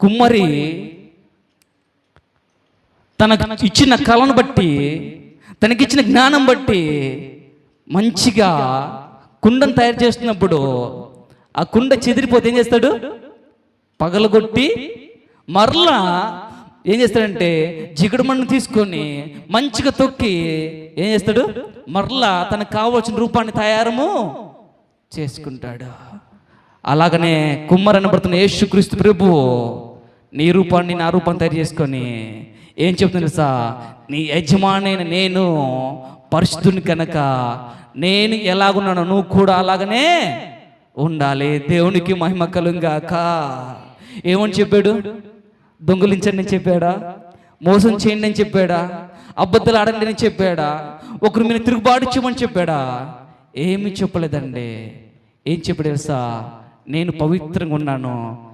కుమ్మరి తన ఇచ్చిన కళను బట్టి తనకిచ్చిన జ్ఞానం బట్టి మంచిగా కుండను తయారు చేస్తున్నప్పుడు ఆ కుండ చెదిరిపోతే ఏం చేస్తాడు? పగలగొట్టి మరలా ఏం చేస్తాడంటే జిగడు మಣ್ಣు తీసుకొని మంచిగా తొక్కి ఏం చేస్తాడు? మరలా తనకు కావాల్సిన రూపాన్ని తయారము చేసుకుంటాడు. అలాగనే కుమ్మరనబడుతున్న యేసుక్రీస్తు ప్రభు నీ రూపాన్ని నా రూపాన్ని తయారు చేసుకొని ఏం చెప్తుంది సార్ నీ యజమానైన నేను పరిశుద్ధుని కనుక. నేను ఎలాగున్నానో నువ్వు కూడా అలాగనే ఉండాలి. దేవునికి మహిమ కలుగాక ఏమని చెప్పాడు? దొంగిలించండి అని చెప్పాడా? మోసం చేయండి అని చెప్పాడా? అబద్ధాలు ఆడండి అని చెప్పాడా? ఒకరి మీద తిరుగుబాటు చేయమని చెప్పాడా? ఏమి చెప్పలేదండి. ఏం చెప్పాడు తెలుసా? నేను పవిత్రంగా ఉన్నాను.